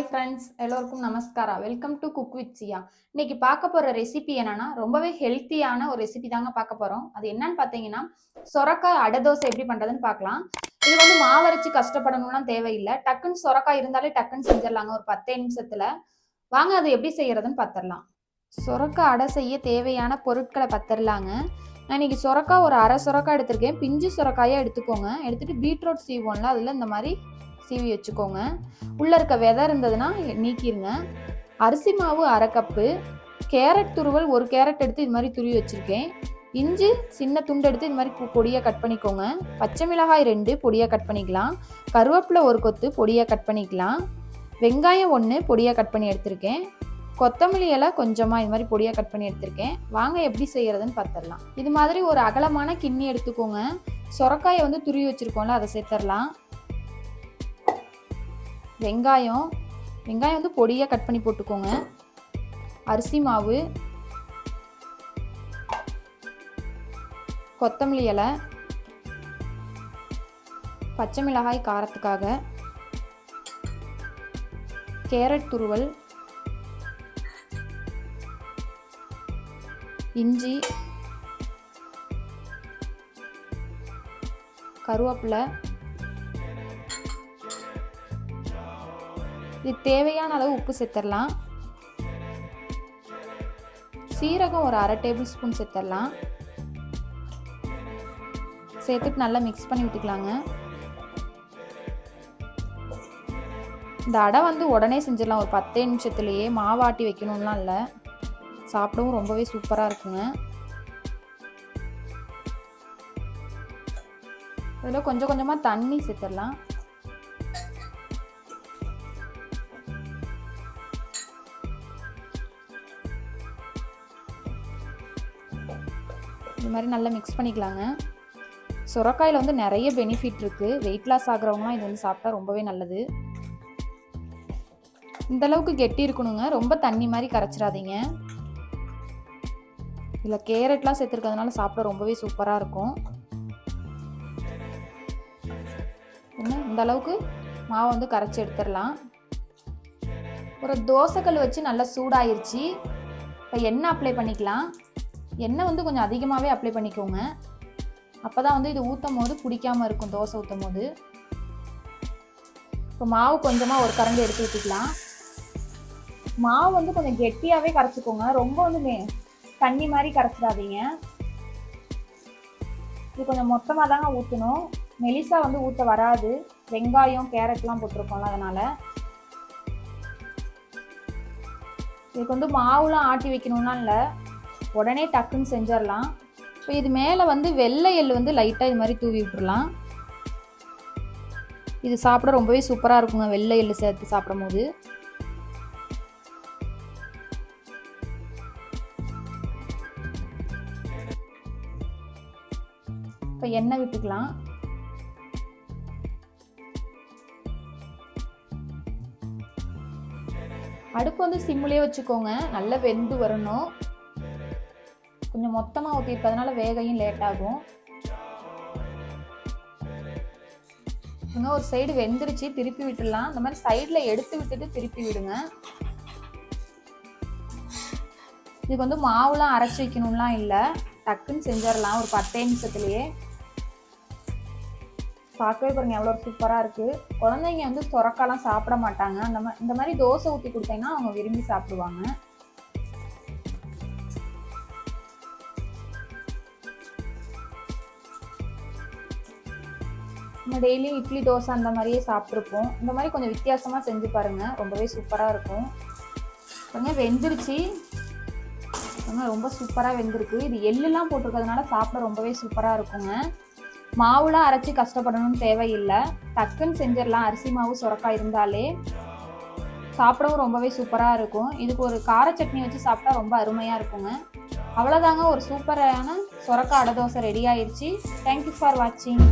Friends எல்லோருக்கும் நமஸ்காரா? Welcome to cook with Sia இன்னைக்கு பார்க்க போகிற ரெசிபி என்னன்னா ரொம்பவே ஹெல்த்தியான ஒரு ரெசிபி தாங்க பார்க்க போறோம். அது என்னன்னு பார்த்தீங்கன்னா சொரக்காய் அடை தோசை எப்படி பண்றதுன்னு பார்க்கலாம். இது வந்து மாவரைச்சு கஷ்டப்படணும்லாம் தேவையில்லை. டக்குன்னு சொரக்காய் இருந்தாலே டக்குன்னு செஞ்சிடலாங்க ஒரு பத்தே நிமிஷத்தில். வாங்க அது எப்படி செய்யறதுன்னு பார்த்துடலாம். சொரக்காய் அடை செய்ய தேவையான பொருட்களை பத்திரலாங்க நான் இன்னைக்கு சொரக்காய் ஒரு அரை சொரக்காய் எடுத்திருக்கேன். பிஞ்சு சொரக்காயாக எடுத்துக்கோங்க. எடுத்துட்டு பீட்ரூட் சீவோம்ல அதில் இந்த மாதிரி சீவி வச்சுக்கோங்க. உள்ளே இருக்க விதை இருந்ததுன்னா நீக்கிடுங்க அரிசி மாவு அரை கப்பு கேரட் துருவல் ஒரு கேரட் எடுத்து இது மாதிரி துருவி வச்சுருக்கேன். இஞ்சி சின்ன துண்டு எடுத்து இது மாதிரி பொடியாக கட் பண்ணிக்கோங்க. பச்சை மிளகாய் ரெண்டு பொடியாக கட் பண்ணிக்கலாம். கருவேப்பிலை ஒரு கொத்து பொடியாக கட் பண்ணிக்கலாம். வெங்காயம் ஒன்று பொடியாக கட் பண்ணி எடுத்திருக்கேன். கொத்தமல்லி இலை கொஞ்சமாக இது மாதிரி பொடியாக கட் பண்ணி எடுத்திருக்கேன். வாங்க எப்படி செய்கிறதுன்னு பார்த்துடலாம் இது மாதிரி ஒரு அகலமான கிண்ணி எடுத்துக்கோங்க. சொரக்காயை வந்து துருவி வச்சுருக்கோம்ல அதை சேர்த்துடலாம் வெங்காயம் வெங்காயம் வந்து பொடியாக கட் பண்ணி போட்டுக்கோங்க. அரிசி மாவு கொத்தமல்லி இலை பச்சை மிளகாய் காரத்துக்காக கேரட் துருவல் இஞ்சி கருவேப்பிலை இது தேவையான அளவு உப்பு சேர்த்துடலாம். சீரகம் ஒரு அரை டேபிள் ஸ்பூன் சேர்த்துடலாம். சேர்த்துட்டு நல்லா மிக்ஸ் பண்ணி விட்டுக்கலாங்க. இந்த அடை வந்து உடனே செஞ்சிடலாம். ஒரு பத்தே நிமிஷத்துலேயே மாவாட்டி வைக்கணும்லாம் இல்லை. சாப்பிடவும் ரொம்பவே சூப்பராக இருக்குங்க. இதில் கொஞ்சம் கொஞ்சமாக தண்ணி சேர்த்துடலாம். இது மாதிரி நல்லா மிக்ஸ் பண்ணிக்கலாங்க. சுரக்காயில் வந்து நிறைய பெனிஃபிட் இருக்குது வெயிட் லாஸ் ஆகிறவங்களாம் இது வந்து சாப்பிட்டா ரொம்பவே நல்லது. இந்த அளவுக்கு கெட்டி இருக்கணுங்க. ரொம்ப தண்ணி மாதிரி கரைச்சிடாதீங்க. இதில் கேரட்லாம் சேர்த்துருக்கிறதுனால சாப்பிட ரொம்பவே சூப்பராக இருக்கும். என்ன? இந்த அளவுக்கு மாவை வந்து கரைச்சி எடுத்துடலாம். ஒரு தோசைக்கல் வச்சு நல்லா சூடாயிருச்சு. இப்போ எண்ணெய் அப்ளை பண்ணிக்கலாம். எண்ணெய் வந்து கொஞ்சம் அதிகமாகவே அப்ளை பண்ணிக்கோங்க. அப்போ தான் வந்து இது ஊற்றும் போது பிடிக்காமல் இருக்கும் தோசை ஊற்றும் போது. இப்போ மாவு கொஞ்சமாக ஒரு கரண்டி எடுத்து ஊற்றிக்கலாம் மாவு வந்து கொஞ்சம் கெட்டியாகவே கரைச்சிக்கோங்க. ரொம்ப வந்து மே தண்ணி மாதிரி கரைச்சிடாதீங்க. இது கொஞ்சம் மொத்தமாக தாங்க ஊற்றணும் மெலிசா வந்து ஊற்ற வராது. வெங்காயம் கேரட்லாம் போட்டிருக்கோம்ல அதனால். இதுக்கு வந்து மாவுலாம் ஆட்டி வைக்கணும்லாம் இல்லை. உடனே டக்குன்னு செஞ்சிடலாம். இப்போ இது மேலே வந்து வெள்ளை எள் வந்து லைட்டாக இது மாதிரி தூவி விட்டுறலாம். இது சாப்பிட ரொம்பவே சூப்பராக இருக்குங்க வெள்ளை எள் சேர்த்து சாப்பிடும் போது இப்போ எண்ணெய் விட்டுக்கலாம். அடுப்பு வந்து சிம்லேயே வச்சுக்கோங்க நல்லா வெந்து வரணும். கொஞ்சம் மொத்தமாக ஊற்றிருக்கிறதுனால வேகையும் லேட் ஆகும். இன்னும் ஒரு சைடு வெந்துருச்சு திருப்பி விட்டுடலாம். இந்த மாதிரி சைடில் எடுத்து விட்டுட்டு திருப்பி விடுங்க. இதுக்கு வந்து மாவுலாம் அரைச்சி வைக்கணும்லாம் இல்லை. டக்குன்னு செஞ்சிடலாம் ஒரு பத்தே நிமிஷத்துலேயே. பார்க்கவே பாருங்க எவ்வளோ சூப்பராக இருக்குது குழந்தைங்க வந்து சொரக்காலாம் சாப்பிட மாட்டாங்க. அந்த மாதிரி இந்த மாதிரி தோசை ஊற்றி கொடுத்தீங்கன்னா அவங்க விரும்பி சாப்பிடுவாங்க. நம்ம டெய்லியும் இட்லி தோசை அந்த மாதிரியே சாப்பிட்ருப்போம் இந்த மாதிரி கொஞ்சம் வித்தியாசமாக செஞ்சு பாருங்கள் ரொம்பவே சூப்பராக இருக்கும். கொஞ்சம் வெந்துருச்சு. ரொம்ப சூப்பராக வெந்திருக்கு. இது எள்ளுலாம் போட்டிருக்கிறதுனால சாப்பிட ரொம்பவே சூப்பராக இருக்குங்க. மாவுலாம் அரைச்சி கஷ்டப்படணும்னு தேவையில்லை. டக்குன்னு செஞ்சிடலாம். அரிசி மாவு சுரக்காய் இருந்தாலே சாப்பிடவும் ரொம்பவே சூப்பராக இருக்கும். இதுக்கு ஒரு கார சட்னி வச்சு சாப்பிட்டா ரொம்ப அருமையாக இருக்குங்க. அவ்வளோதாங்க ஒரு சூப்பரான சுரக்காய் அடை தோசை ரெடி ஆயிடுச்சு தேங்க்யூ ஃபார் வாட்சிங்